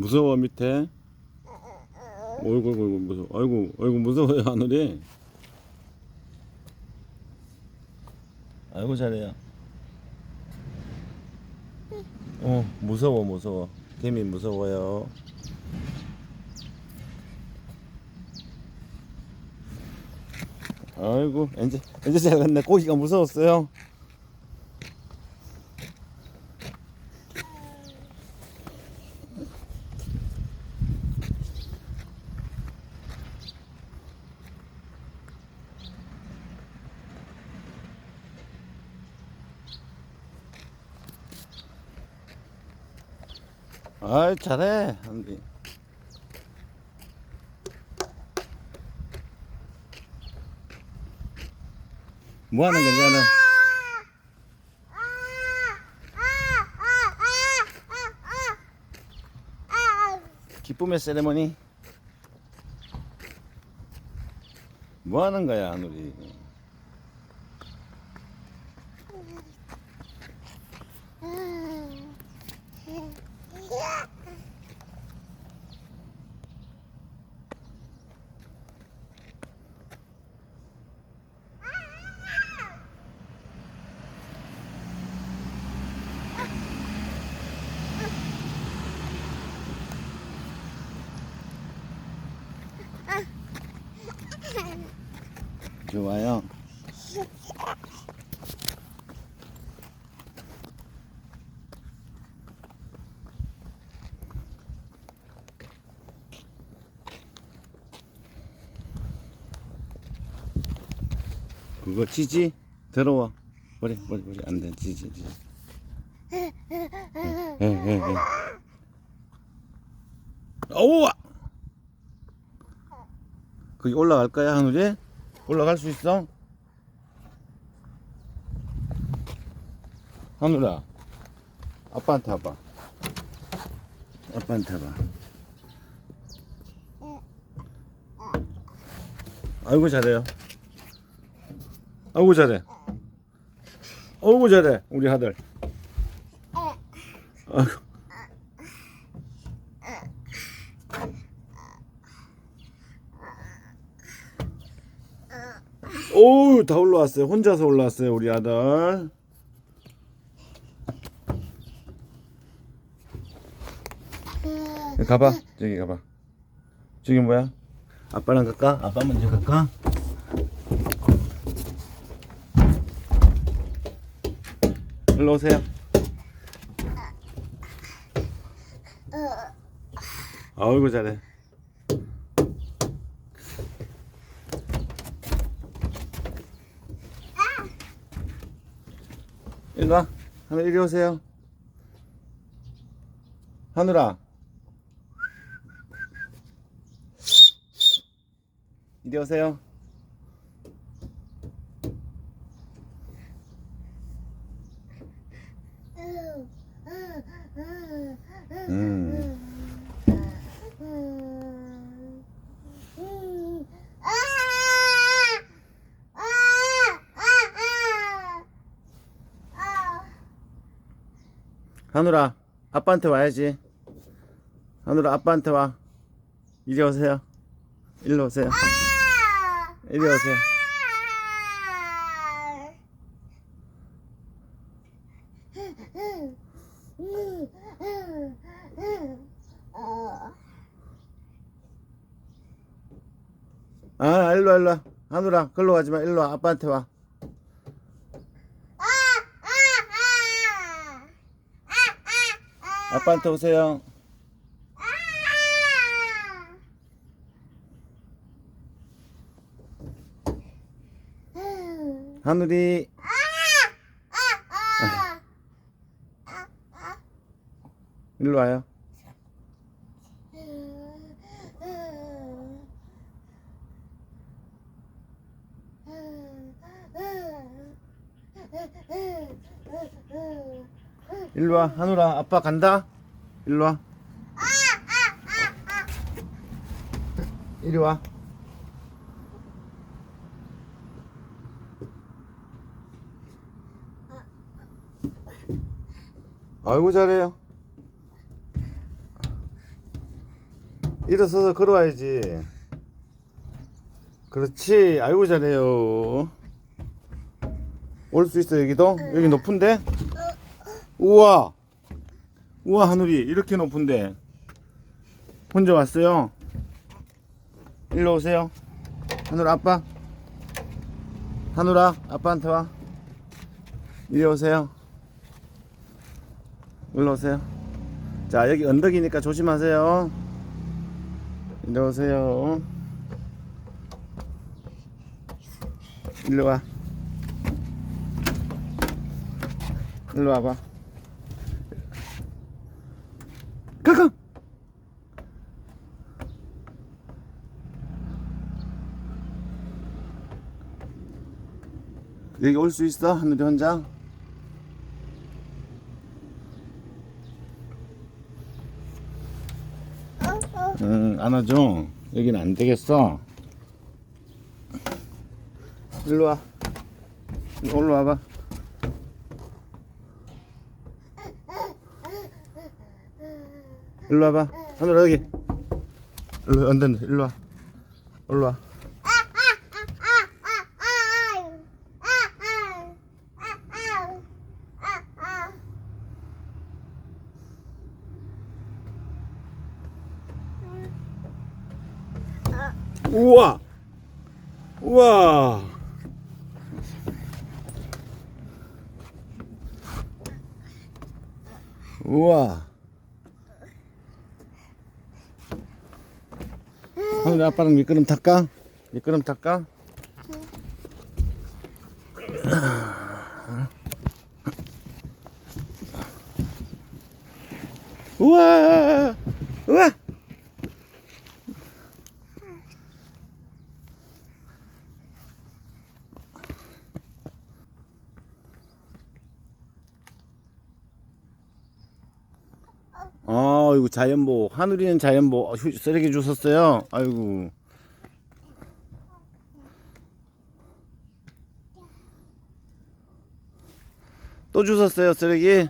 무서워 밑에? 어이구 어이구 무서워. 아이고 아이고 무서워요 하늘이. 아이고 잘해요. 어 무서워 무서워. 개미 무서워요. 아이고 이제 이제 잘 갔네. 고기가 무서웠어요 아이 잘해 한디 뭐 하는 거냐 너 기쁨의 세레머니? 뭐 하는 거야 하늘이 좋아요 그거 지지? 들어와. 머리 머리 머리. 안돼. 지지 지지 에에에 오와! 거기 올라갈 거야 하늘이 올라갈 수 있어? 하늘아 아빠한테 와봐. 아빠한테 와봐. 아이고 잘해요 아이고 잘해 아이고 잘해 우리 아들. 아이고. 오우 다 올라왔어요. 혼자서 올라왔어요 우리 아들. 가봐. 저기 가봐. 저기 뭐야? 아빠랑 갈까? 아빠 먼저 갈까 일로 오세요. 아이고 잘해. 일로 와. 하늘 이리 오세요. 하늘아. 이리 오세요 음. 하늘아 아빠한테 와야지. 하늘아 아빠한테 와. 이리 오세요. 일로 오세요. 이리 오세요 아 일로 와, 일로. 와. 하늘아 글로 가지 마. 일로 와. 아빠한테 와. 아빠한테 오세요. 하늘이. 일로 와요 일로 와 하늘아 아빠 간다 일로 와 이리 와 아이고 잘해요 일어서서 걸어와야지. 그렇지. 아이고 잘해요. 올 수 있어 여기도? 여기 높은데? 우와. 우와 하늘이 이렇게 높은데. 혼자 왔어요. 일로 오세요. 하늘 아빠. 하늘아 아빠한테 와. 이리 오세요. 일로 오세요. 자 여기 언덕이니까 조심하세요. 이리 오세요. 일로 와. 일로 와봐. 가가. 여기 올 수 있어 하늘이 혼자? 응, 안아줘. 여긴 안 되겠어. 일로 와. 일로 와봐. 일로 와봐. 하늘아, 여기. 일로, 안 된다. 일로 와. 일로 와. 우와! 우와! 우와! 하늘이 아빠랑 미끄럼 탈까? 미끄럼 탈까? 우와! 아, 이거 자연보. 하늘이는 자연보. 어, 휴- 쓰레기 주웠어요. 아이고. 또 주웠어요, 쓰레기.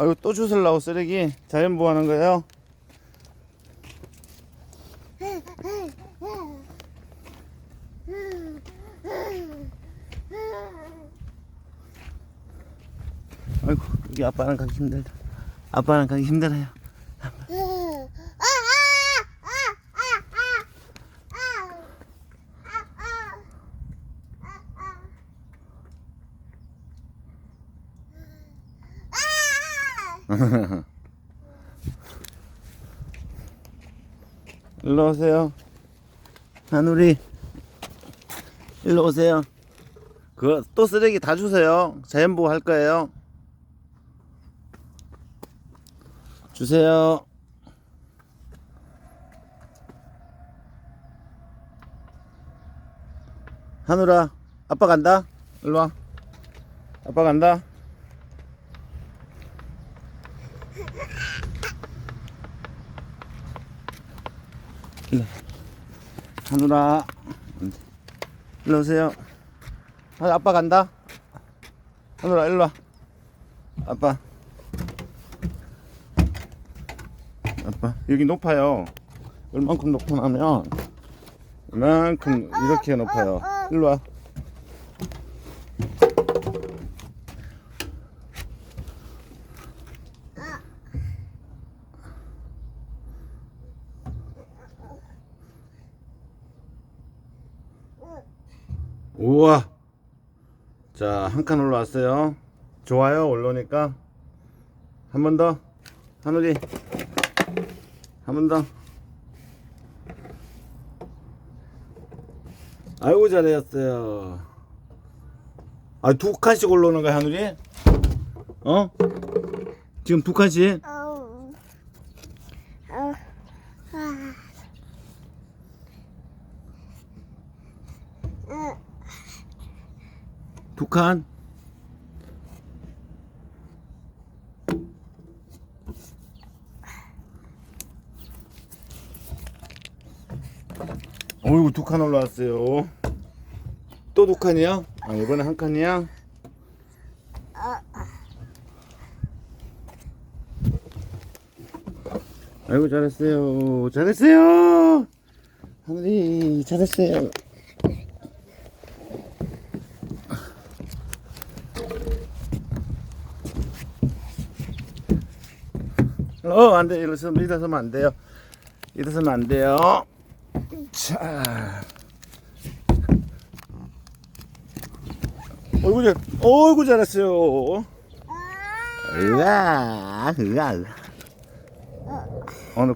아이고, 또 주술라고 쓰레기. 자연보 하는 거예요. 아이고, 여기 아빠랑 가기 힘들다. 아빠랑 가기 힘들어요. 일로 오세요. 하늘이. 일로 오세요. 그 또 쓰레기 다 주세요. 자연보호 할 거예요. 주세요. 하늘아, 아빠 간다. 일로 와. 아빠 간다. 일로. 하늘아, 일로 오세요. 아, 아빠 간다. 하늘아, 일로 와. 아빠. 아빠 여기 높아요 얼만큼 높으냐면 이만큼 이렇게 높아요 일로 와 우와 자 한 칸 올라왔어요 좋아요 올라오니까 한 번 더 하늘이 한 번 더. 아이고 잘했어요. 아 두 칸씩 올라오는 거야 하늘이? 어? 지금 두 칸씩? 북한 어이구 두 칸 올라왔어요 또 두 칸이야? 아 이번에 한 칸이야? 아이고 잘했어요 잘했어요 하늘이 잘했어요 어, 안 돼. 일어서면, 일어서면 안 돼요. 일어서면 안 돼요. 자. 어이구, 잘, 어이구, 잘했어요. 으아, 으아, 으아.